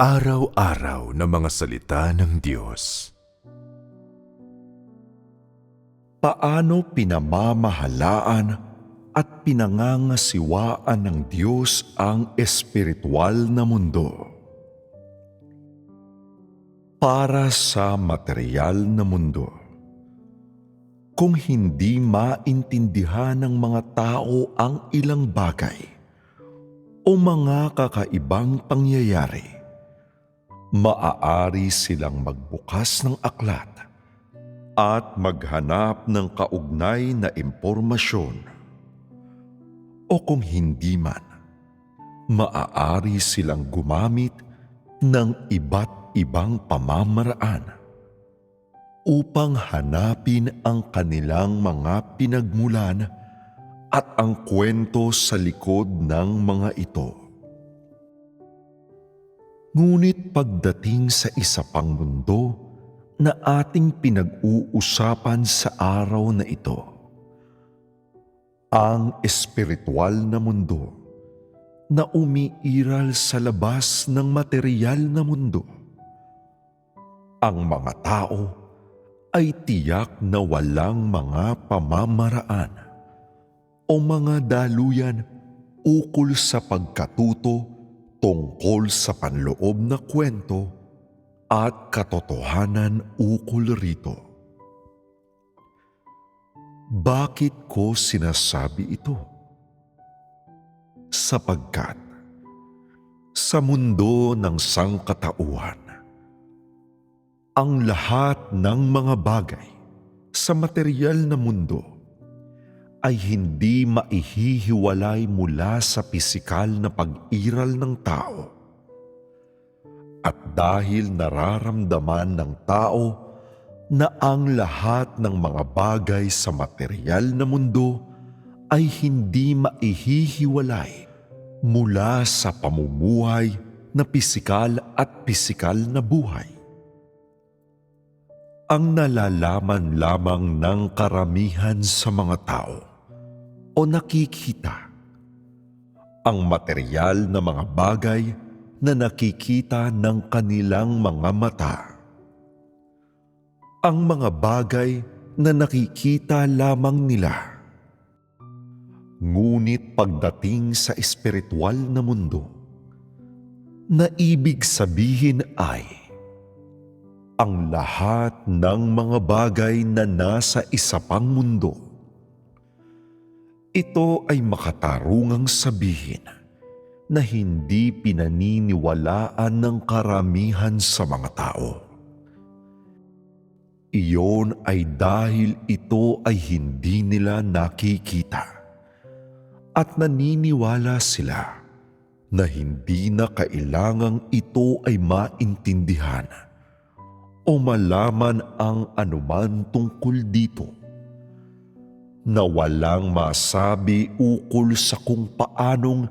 Pang-araw-araw na mga salita ng Diyos. Paano pinamamahalaan at pinangangasiwaan ng Diyos ang espiritual na mundo? Para sa material na mundo, kung hindi maintindihan ng mga tao ang ilang bagay o mga kakaibang pangyayari, maaari silang magbukas ng aklat at maghanap ng kaugnay na impormasyon. O kung hindi man, maaari silang gumamit ng iba't ibang pamamaraan upang hanapin ang kanilang mga pinagmulan at ang kwento sa likod ng mga ito. Ngunit pagdating sa isa pang mundo na ating pinag-uusapan sa araw na ito, ang espiritual na mundo na umiiral sa labas ng material na mundo. Ang mga tao ay tiyak na walang mga pamamaraan o mga daluyan ukol sa pagkatuto tungkol sa panloob na kwento at katotohanan ukol rito. Bakit ko sinasabi ito? Sapagkat sa mundo ng sangkatauhan, ang lahat ng mga bagay sa material na mundo ay hindi maihihiwalay mula sa pisikal na pag-iral ng tao. At dahil nararamdaman ng tao na ang lahat ng mga bagay sa material na mundo ay hindi maihihiwalay mula sa pamumuhay na pisikal at pisikal na buhay. Ang nalalaman lamang ng karamihan sa mga tao o nakikita ang material na mga bagay na nakikita ng kanilang mga mata. Ang mga bagay na nakikita lamang nila. Ngunit pagdating sa espiritual na mundo, na ibig sabihin ay ang lahat ng mga bagay na nasa isa pang mundo. Ito ay makatarungang sabihin na hindi pinaniniwalaan ng karamihan sa mga tao. Iyon ay dahil ito ay hindi nila nakikita at naniniwala sila na hindi na kailangang ito ay maintindihan o malaman ang anuman tungkol dito na walang masabi ukol sa kung paanong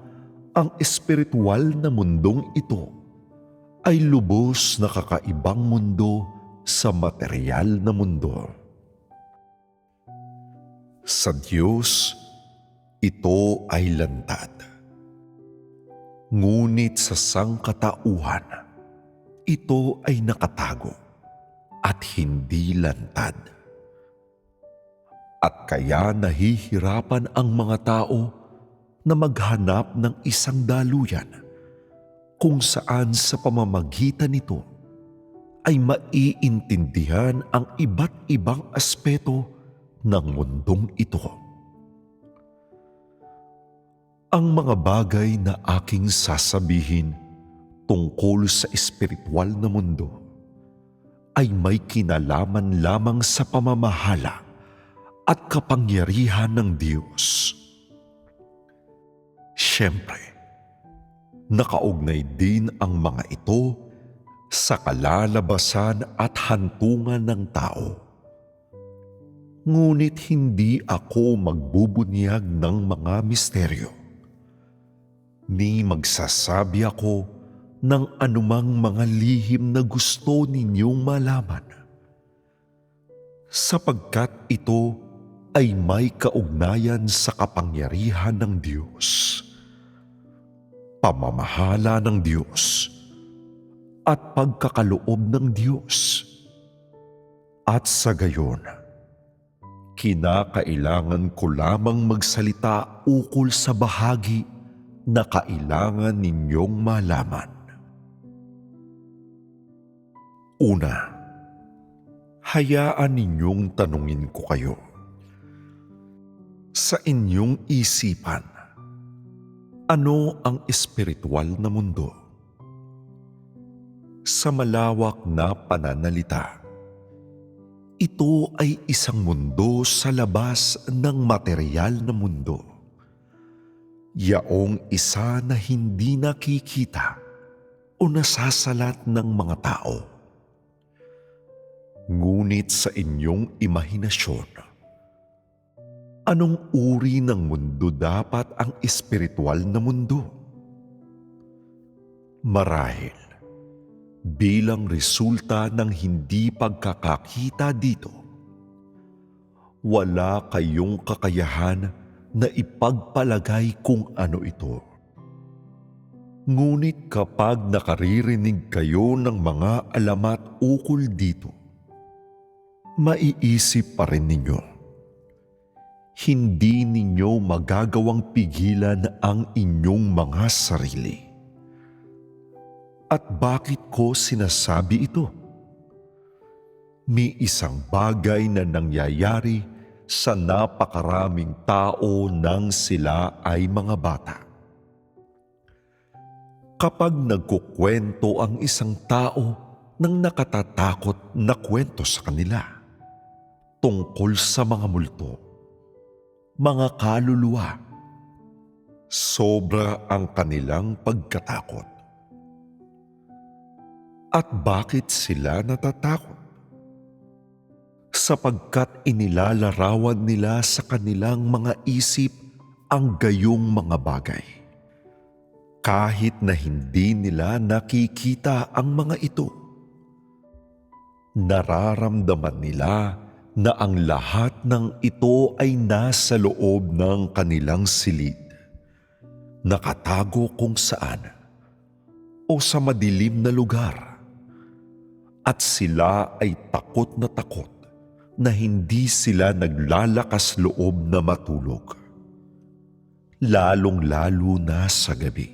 ang espiritual na mundong ito ay lubos na kakaibang mundo sa material na mundo. Sa Diyos, ito ay lantad. Ngunit sa sangkatauhan, ito ay nakatago at hindi lantad. At kaya nahihirapan ang mga tao na maghanap ng isang daluyan kung saan sa pamamagitan nito ay maiintindihan ang iba't ibang aspeto ng mundong ito. Ang mga bagay na aking sasabihin tungkol sa espiritual na mundo ay may kinalaman lamang sa pamamahala at kapangyarihan ng Diyos. Siyempre, nakaugnay din ang mga ito sa kalalabasan at hantungan ng tao. Ngunit hindi ako magbubunyag ng mga misteryo, ni magsasabi ako ng anumang mga lihim na gusto ninyong malaman. Sapagkat ito ay may kaugnayan sa kapangyarihan ng Diyos. Pamamahala ng Diyos at pagkakaloob ng Diyos. At sa gayon, kinakailangan ko lamang magsalita ukol sa bahagi na kailangan ninyong malaman. Una, hayaan ninyong tanungin ko kayo. Sa inyong isipan, ano ang espiritual na mundo? Sa malawak na pananalita, ito ay isang mundo sa labas ng material na mundo. Yaong isa na hindi nakikita o nasasalat ng mga tao. Ngunit sa inyong imahinasyon, anong uri ng mundo dapat ang espiritual na mundo? Marahil, bilang resulta ng hindi pagkakakita dito, wala kayong kakayahan na ipagpalagay kung ano ito. Ngunit kapag nakaririnig kayo ng mga alamat ukol dito, maiisip pa rin ninyo. Hindi ninyo magagawang pigilan ang inyong mga sarili. At bakit ko sinasabi ito? May isang bagay na nangyayari sa napakaraming tao nang sila ay mga bata. Kapag nagkukwento ang isang tao ng nakatatakot na kwento sa kanila tungkol sa mga multo, mga kaluluwa, sobra ang kanilang pagkatakot. At bakit sila natatakot? Sapagkat inilalarawan nila sa kanilang mga isip ang gayong mga bagay. Kahit na hindi nila nakikita ang mga ito, nararamdaman nila na ang lahat ng ito ay nasa loob ng kanilang silid, nakatago kung saan o sa madilim na lugar at sila ay takot na takot na hindi sila naglalakas loob na matulog. Lalong-lalo na sa gabi.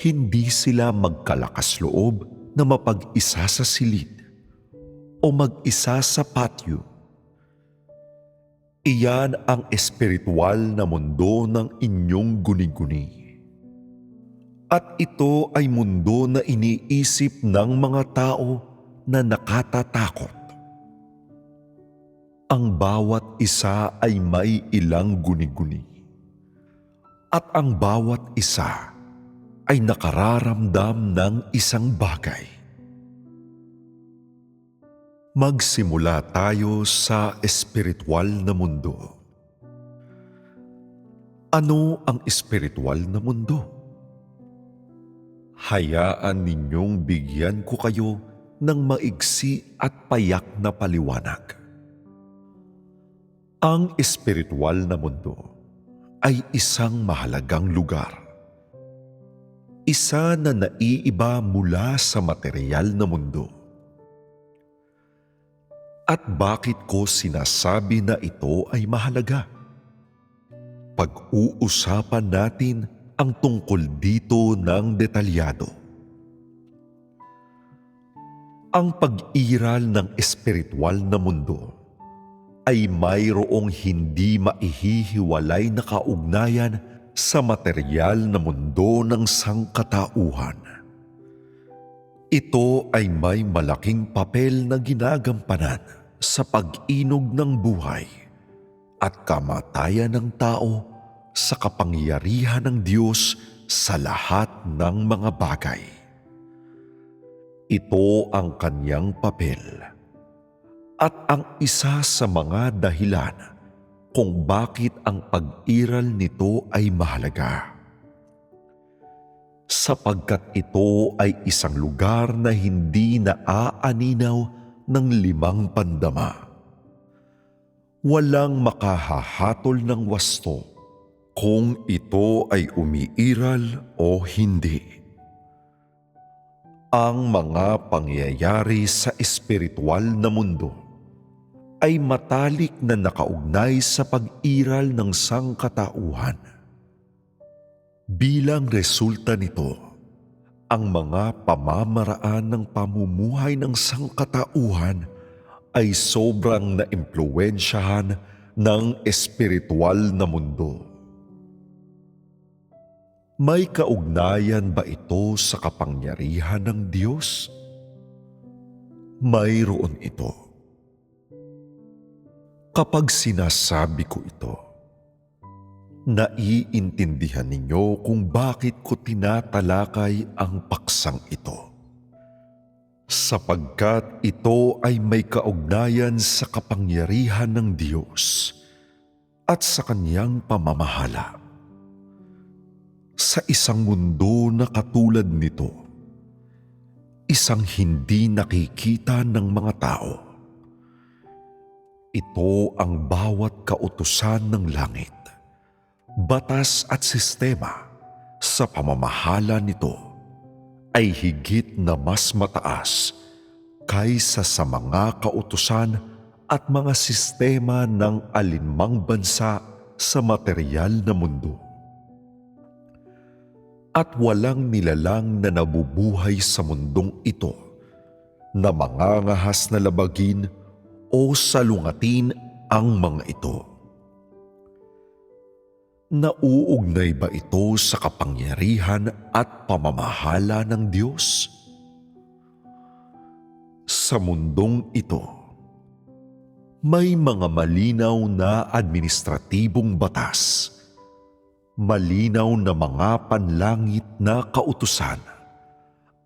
Hindi sila magkalakas loob na mapag-isa sa silid o mag-isa sa patio. Iyan ang espiritual na mundo ng inyong guni-guni. At ito ay mundo na iniisip ng mga tao na nakatatakot. Ang bawat isa ay may ilang guni-guni. At ang bawat isa ay nakararamdam ng isang bagay. Magsimula tayo sa espiritual na mundo. Ano ang espiritual na mundo? hayaan ninyong bigyan ko kayo ng maigsi at payak na paliwanag. Ang espiritual na mundo ay isang mahalagang lugar. Isa na naiiba mula sa material na mundo. At bakit ko sinasabi na ito ay mahalaga? Pag-uusapan natin ang tungkol dito ng detalyado. Ang pag-iral ng espiritual na mundo ay mayroong hindi maihihiwalay na kaugnayan sa material na mundo ng sangkatauhan. Ito ay may malaking papel na ginagampanan sa pag-inog ng buhay at kamatayan ng tao sa kapangyarihan ng Diyos sa lahat ng mga bagay. Ito ang kanyang papel at ang isa sa mga dahilan kung bakit ang pag-iral nito ay mahalaga. Sapagkat ito ay isang lugar na hindi naaaninaw ng limang pandama. Walang makahahatol ng wasto kung ito ay umiiral o hindi. Ang mga pangyayari sa espiritual na mundo ay matalik na nakaugnay sa pag-iral ng sangkatauhan. Bilang resulta nito, ang mga pamamaraan ng pamumuhay ng sangkatauhan ay sobrang naimpluwensyahan ng espiritual na mundo. May kaugnayan ba ito sa kapangyarihan ng Diyos? Mayroon ito. Kapag sinasabi ko ito, naiintindihan ninyo kung bakit ko tinatalakay ang paksang ito. Sapagkat ito ay may kaugnayan sa kapangyarihan ng Diyos at sa kanyang pamamahala sa isang mundo na katulad nito, isang hindi nakikita ng mga tao. Ito ang bawat kautusan ng langit, batas at sistema sa pamamahala nito ay higit na mas mataas kaysa sa mga kautusan at mga sistema ng alinmang bansa sa material na mundo at walang nilalang na nabubuhay sa mundong ito na mangangahas na labagin o salungatin ang mga ito. Nauugnay ba ito sa kapangyarihan at pamamahala ng Diyos? Sa mundong ito, may mga malinaw na administratibong batas malinaw na mga panlangit na kautusan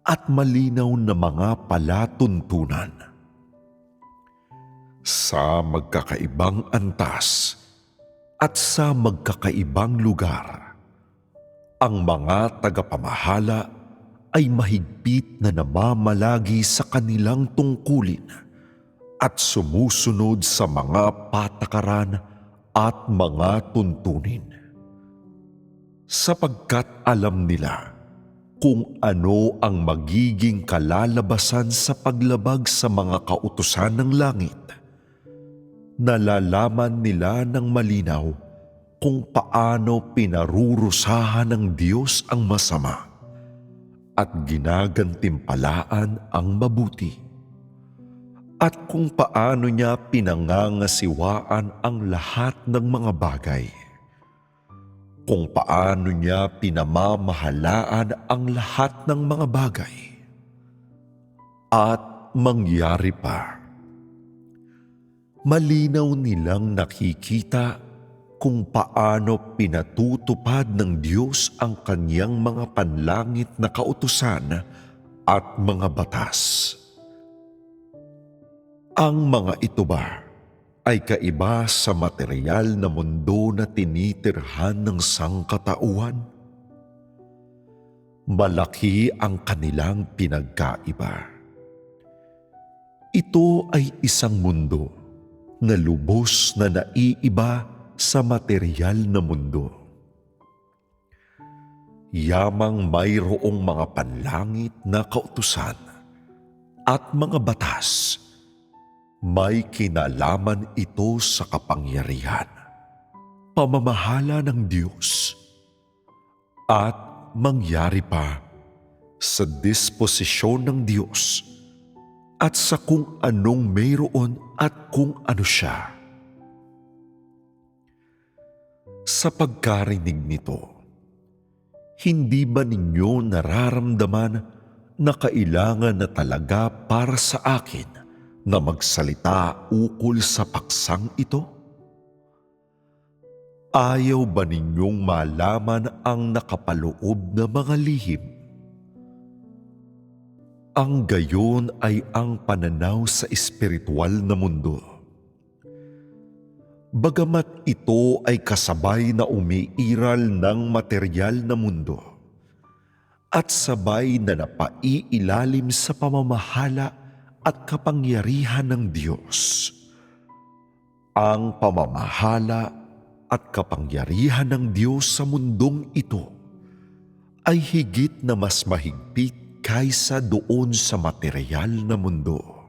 at malinaw na mga palatuntunan. Sa magkakaibang antas at sa magkakaibang lugar, ang mga tagapamahala ay mahigpit na namamalagi sa kanilang tungkulin at sumusunod sa mga patakaran at mga tuntunin sapagkat alam nila kung ano ang magiging kalalabasan sa paglabag sa mga kautusan ng langit. Nalalaman nila ng malinaw kung paano pinarurusahan ng Diyos ang masama at ginagantimpalaan ang mabuti at kung paano niya pinangangasiwaan ang lahat ng mga bagay kung paano niya pinamamahalaan ang lahat ng mga bagay. At mangyari pa. Malinaw nilang nakikita kung paano pinatutupad ng Diyos ang kanyang mga panlangit na kautusan at mga batas. Ang mga ito ba ay kaiba sa material na mundo na tinitirhan ng sangkatauhan. Malaki ang kanilang pinagkaiba. Ito ay isang mundo na lubos na naiiba sa material na mundo. Yamang mayroong mga panlangit na kautusan at mga batas may kinalaman ito sa kapangyarihan, pamamahala ng Diyos, at mangyari pa sa disposisyon ng Diyos at sa kung anong mayroon at kung ano siya. Sa pagkarinig nito, hindi ba ninyo nararamdaman na kailangan na talaga para sa akin na magsalita ukol sa paksang ito? Ayaw ba ninyong malaman ang nakapaloob na mga lihim? Ang gayon ay ang pananaw sa espiritual na mundo. Bagamat ito ay kasabay na umiiral ng material na mundo at sabay na napaiilalim sa pamamahala at kapangyarihan ng Diyos. Ang pamamahala at kapangyarihan ng Diyos sa mundong ito ay higit na mas mahigpit kaysa doon sa material na mundo.